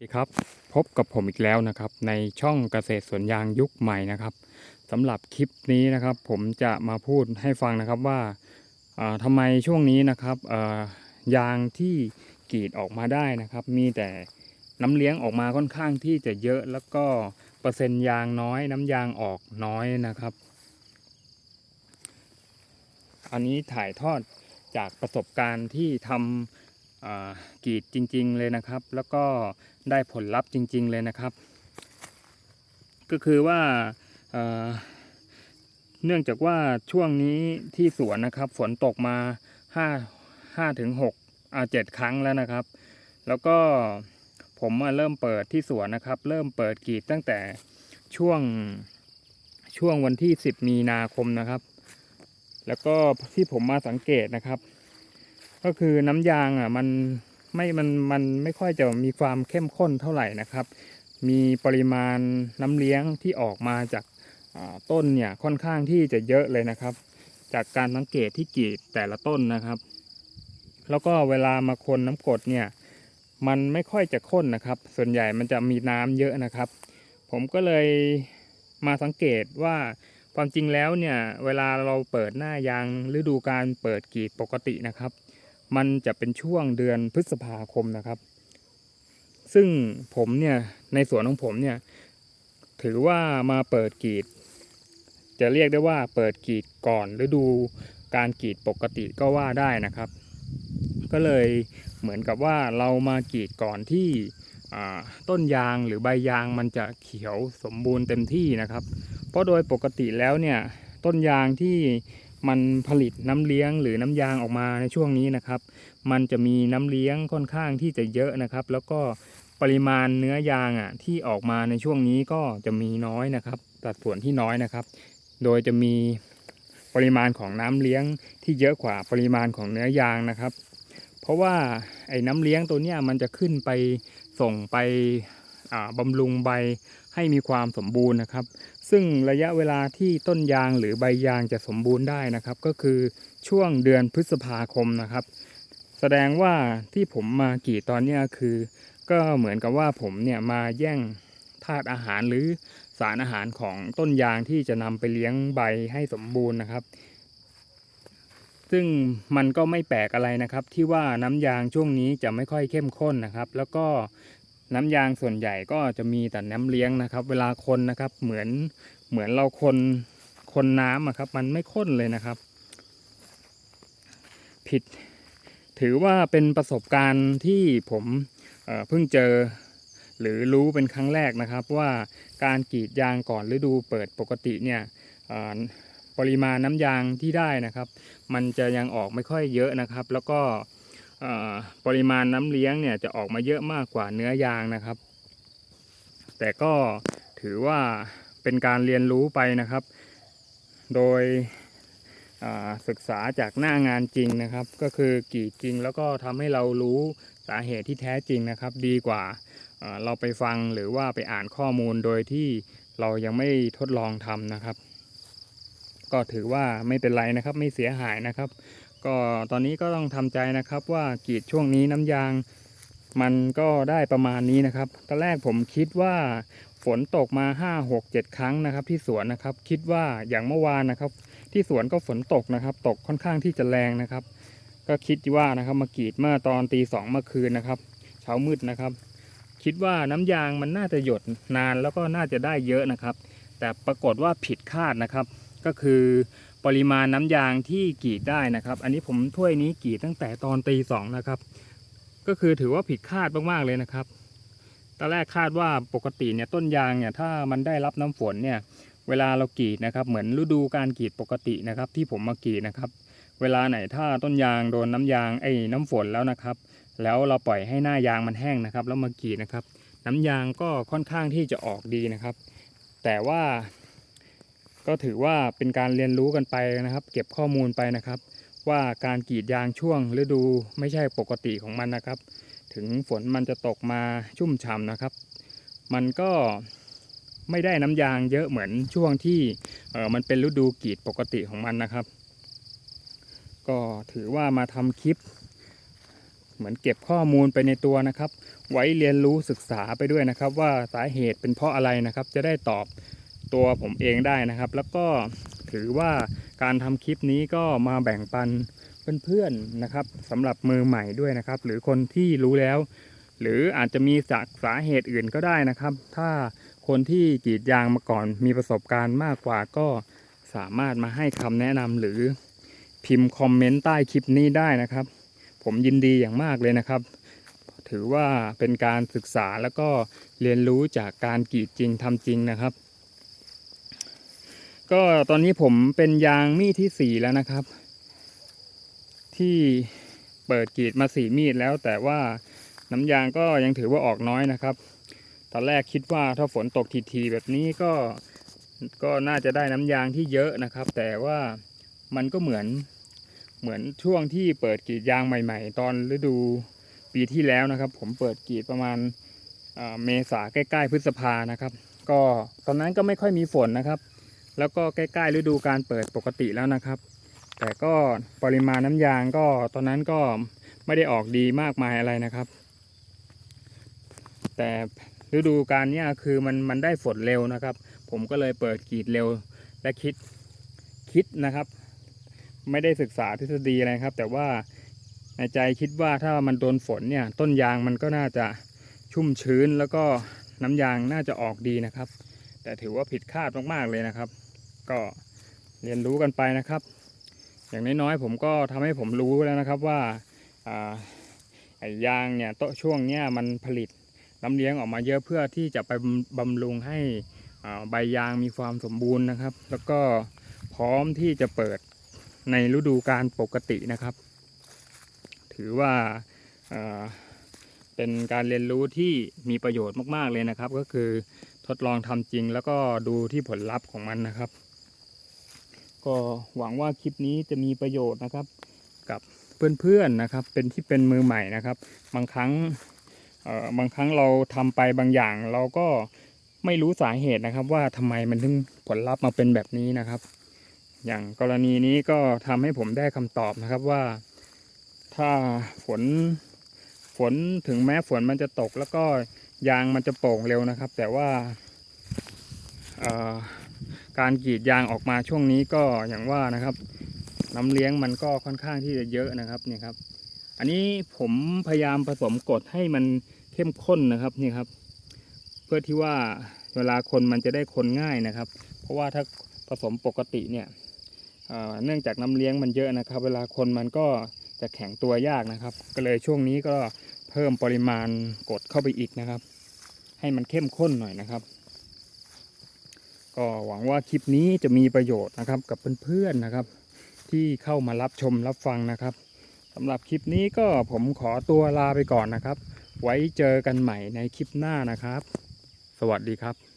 สวัสดีครับพบกับผมอีกแล้วนะครับ ในช่องเกษตรสวนยางยุคใหม่นะครับสำหรับคลิปนี้นะครับ ผมจะมาพูดให้ฟังนะครับว่าอ่าทำไมช่วงนี้นะครับยางที่กรีดออกมาได้นะครับ มีแต่น้ำเลี้ยงออกมาค่อนข้างที่จะเยอะแล้วก็เปอร์เซ็นต์ยางน้อย น้ำยางออกน้อยนะครับ อันนี้ถ่ายทอดจากประสบการณ์ที่ทำอ่า กรีดจริง ๆ เลยนะครับ แล้วก็ได้ผลลัพธ์จริง ๆ เลยนะครับ ก็คือว่าเนื่องจากว่าช่วงนี้ที่สวนนะครับฝนตกมา5 5ถึง6อ่า7ครั้งแล้วนะครับ แล้วก็ผมมาเริ่มเปิดที่สวนนะครับ เริ่มเปิดกรีดตั้งแต่ช่วงช่วงวันที่ 10 มีนาคมนะครับ แล้วก็ที่ผมมาสังเกตนะครับ ก็คือน้ำยางอะมันไม่มันมันไม่ค่อยจะมีความเข้มข้นเท่าไหร่นะครับ มีปริมาณน้ำเลี้ยงที่ออกมาจากต้นเนี่ยค่อนข้างที่จะเยอะเลยนะครับ จากการสังเกตที่กีดแต่ละต้นนะครับ แล้วก็เวลามาคนน้ำกดเนี่ยมันไม่ค่อยจะข้นนะครับ ส่วนใหญ่มันจะมีน้ำเยอะนะครับ ผมก็เลยมาสังเกตว่าความจริงแล้วเนี่ยเวลาเราเปิดหน้ายางฤดูการเปิดกีดปกตินะครับ มันจะเป็นช่วงเดือนพฤษภาคมนะครับ ซึ่งผมเนี่ยในสวนของผมเนี่ย ถือว่ามาเปิดกีด จะเรียกได้ว่าเปิดกีดก่อนฤดูการกีดปกติก็ว่าได้นะครับ ก็เลยเหมือนกับว่าเรามากีดก่อนที่ต้นยางหรือใบยางมันจะเขียวสมบูรณ์เต็มที่นะครับ เพราะโดยปกติแล้วเนี่ยต้นยางที่ มันผลิตน้ำเลี้ยงหรือน้ำยางออกมาในช่วงนี้นะครับ มันจะมีน้ำเลี้ยงค่อนข้างที่จะเยอะนะครับ แล้วก็ปริมาณเนื้อยางอะที่ออกมาในช่วงนี้ก็จะมีน้อยนะครับสัดส่วนที่น้อยนะครับ โดยจะมีปริมาณของน้ำเลี้ยงที่เยอะกว่าปริมาณของเนื้อยางนะครับ เพราะว่าไอ้น้ำเลี้ยงตัวเนี้ยมันจะขึ้นไปส่งไปอ่าบำรุงใบให้มีความสมบูรณ์นะครับ ซึ่งระยะเวลาที่ต้นยางหรือใบยางจะสมบูรณ์ได้นะครับ ก็คือช่วงเดือนพฤษภาคมนะครับ แสดงว่าที่ผมมากรีดตอนเนี้ยคือ ก็เหมือนกับว่าผมเนี่ยมาแย่งธาตุอาหารหรือสารอาหารของต้นยางที่จะนำไปเลี้ยงใบให้สมบูรณ์นะครับ ซึ่งมันก็ไม่แปลกอะไรนะครับ ที่ว่าน้ำยางช่วงนี้จะไม่ค่อยเข้มข้นนะครับ แล้วก็ น้ำยางส่วนใหญ่ก็จะมีแต่น้ำเลี้ยงนะครับ เวลาคนนะครับ เหมือนเหมือนเราคนคนน้ำอะครับ มันไม่ข้นเลยนะครับ ผิด ถือว่าเป็นประสบการณ์ที่ผมเเพิ่งเจอ หรือรู้เป็นครั้งแรกนะครับ ว่าการกรีดยางก่อนฤดูเปิดปกติเนี่ยปริมาณน้ำยางที่ได้นะครับ มันจะยังออกไม่ค่อยเยอะนะครับ แล้วก็ ปริมาณน้ำเลี้ยงเนี่ยจะออกมาเยอะมากกว่าเนื้อยางนะครับ แต่ก็ถือว่าเป็นการเรียนรู้ไปนะครับ โดยศึกษาจากหน้างานจริงนะครับ ก็คือกรีดจริงแล้วก็ทำให้เรารู้สาเหตุที่แท้จริงนะครับ ดีกว่าเราไปฟังหรือว่าไปอ่านข้อมูลโดยที่เรายังไม่ทดลองทำนะครับ ก็ถือว่าไม่เป็นไรนะครับ ไม่เสียหายนะครับ ก็ตอนนี้ก็ต้องทำใจนะครับว่ากรีดช่วงนี้น้ำยางมันก็ได้ประมาณนี้นะครับตอนแรกผมคิดว่าฝนตกมา 5 6 7 ครั้งนะครับ ที่สวนนะครับ คิดว่าอย่างเมื่อวานนะครับ ที่สวนก็ฝนตกนะครับ ตกค่อนข้างที่จะแรงนะครับ ก็คิดว่านะครับมากรีดเมื่อตอนตีสองเมื่อคืนนะครับเช้ามืดนะครับ คิดว่าน้ำยางมันน่าจะหยดนานแล้วก็น่าจะได้เยอะนะครับ แต่ปรากฏว่าผิดคาดนะครับ ก็คือ ปริมาณน้ำยางที่กรีดได้นะครับ อันนี้ผมถ้วยนี้กรีดตั้งแต่ตอนตีสองนะครับ ก็คือถือว่าผิดคาดมากๆเลยนะครับตอนแรกคาดว่าปกติเนี่ยต้นยางเนี่ยถ้ามันได้รับน้ำฝนเนี่ยเวลาเรากรีดนะครับ เหมือนฤดูการกรีดปกตินะครับ ที่ผมมากรีดนะครับ เวลาไหนถ้าต้นยางโดนน้ำยางไอ้น้ำฝนแล้วนะครับ แล้วเราปล่อยให้หน้ายางมันแห้งนะครับ แล้วมากรีดนะครับ น้ำยางก็ค่อนข้างที่จะออกดีนะครับ แต่ว่า ก็ถือว่าเป็นการเรียนรู้กันไปนะครับ เก็บข้อมูลไปนะครับ ว่าการกรีดยางช่วงฤดูไม่ใช่ปกติของมันนะครับ ถึงฝนมันจะตกมาชุ่มฉ่ำนะครับ มันก็ไม่ได้น้ำยางเยอะเหมือนช่วงที่เออมันเป็นฤดูกรีดปกติของมันนะครับ ก็ถือว่ามาทำคลิป เหมือนเก็บข้อมูลไปในตัวนะครับ ไว้เรียนรู้ศึกษาไปด้วยนะครับ ว่าสาเหตุเป็นเพราะอะไรนะครับ จะได้ตอบ ตัวผมเองได้นะครับ แล้วก็ถือว่าการทำคลิปนี้ก็มาแบ่งปันเพื่อนๆนะครับสำหรับมือใหม่ด้วยนะครับ หรือคนที่รู้แล้ว หรืออาจจะมีจากสาเหตุอื่นก็ได้นะครับ ถ้าคนที่กรีดยางมาก่อนมีประสบการณ์มากกว่าก็สามารถมาให้คำแนะนำหรือพิมพ์คอมเมนต์ใต้คลิปนี้ได้นะครับ ผมยินดีอย่างมากเลยนะครับ ถือว่าเป็นการศึกษาแล้วก็เรียนรู้จากการกรีดจริงทำจริงนะครับ ก็ตอนนี้ผมเป็นยางมีดที่สี่แล้วนะครับ ที่เปิดกรีดมาสี่มีดแล้ว แต่ว่าน้ำยางก็ยังถือว่าออกน้อยนะครับ ตอนแรกคิดว่าถ้าฝนตกทีๆแบบนี้ก็ก็น่าจะได้น้ำยางที่เยอะนะครับ แต่ว่ามันก็เหมือนเหมือนช่วงที่เปิดกรีดยางใหม่ ๆ ตอนฤดูปีที่แล้วนะครับ ผมเปิดกรีดประมาณเอ่อเมษาใกล้ๆพฤษภานะครับ ก็ตอนนั้นก็ไม่ค่อยมีฝนนะครับ แล้วก็ใกล้ๆฤดูการเปิดปกติแล้วนะครับ แต่ก็ปริมาณน้ำยางก็ตอนนั้นก็ไม่ได้ออกดีมากมายอะไรนะครับ แต่ฤดูการเนี้ยคือมันมันได้ฝนเร็วนะครับ ผมก็เลยเปิดกรีดเร็วและคิดคิดนะครับ ไม่ได้ศึกษาทฤษฎีอะไรครับ แต่ว่าในใจคิดว่าถ้ามันโดนฝนเนี่ยต้นยางมันก็น่าจะชุ่มชื้นแล้วก็น้ำยางน่าจะออกดีนะครับ แต่ถือว่าผิดคาดมากๆเลยนะครับ ก็เรียนรู้กันไปนะครับ อย่างน้อยๆผมก็ทำให้ผมรู้แล้วนะครับว่าไอ้ยางเนี่ยโตช่วงเนี้ยมันผลิตน้ำเลี้ยงออกมาเยอะเพื่อที่จะไปบำบำรุงให้ใบยางมีความสมบูรณ์นะครับ แล้วก็พร้อมที่จะเปิดในฤดูการปกตินะครับ ถือว่าอ่าเป็นการเรียนรู้ที่มีประโยชน์มาก ๆ เลยนะครับ ก็คือทดลองทำจริงแล้วก็ดูที่ผลลัพธ์ของมันนะครับ ก็หวังว่าคลิปนี้จะมีประโยชน์นะครับ กับเพื่อนๆนะครับ เป็นที่เป็นมือใหม่นะครับ บางครั้งบางครั้งเราทำไปบางอย่าง เราก็ไม่รู้สาเหตุนะครับ ว่าทำไมมันถึงผลลัพธ์มาเป็นแบบนี้นะครับ อย่างกรณีนี้ก็ทำให้ผมได้คำตอบนะครับว่า ถ้าฝนฝนถึงแม้ฝนมันจะตกแล้วก็ยางมันจะโป่งเร็วนะครับ แต่ว่า การกรีดยางออกมาช่วงนี้ก็อย่างว่านะครับ น้ำเลี้ยงมันก็ค่อนข้างที่จะเยอะนะครับเนี่ยครับ อันนี้ผมพยายามผสมกดให้มันเข้มข้นนะครับนี่ครับ เพื่อที่ว่าเวลาคนมันจะได้คนง่ายนะครับ เพราะว่าถ้าผสมปกติเนี่ยเนื่องจากน้ำเลี้ยงมันเยอะนะครับ เวลาคนมันก็จะแข็งตัวยากนะครับ ก็เลยช่วงนี้ก็เพิ่มปริมาณกดเข้าไปอีกนะครับ ให้มันเข้มข้นหน่อยนะครับ ก็หวังว่าคลิปนี้จะมีประโยชน์นะครับกับเพื่อนๆนะครับ ที่เข้ามารับชมรับฟังนะครับสำหรับคลิปนี้ก็ผมขอตัวลาไปก่อนนะครับ ไว้เจอกันใหม่ในคลิปหน้านะครับ สวัสดีครับ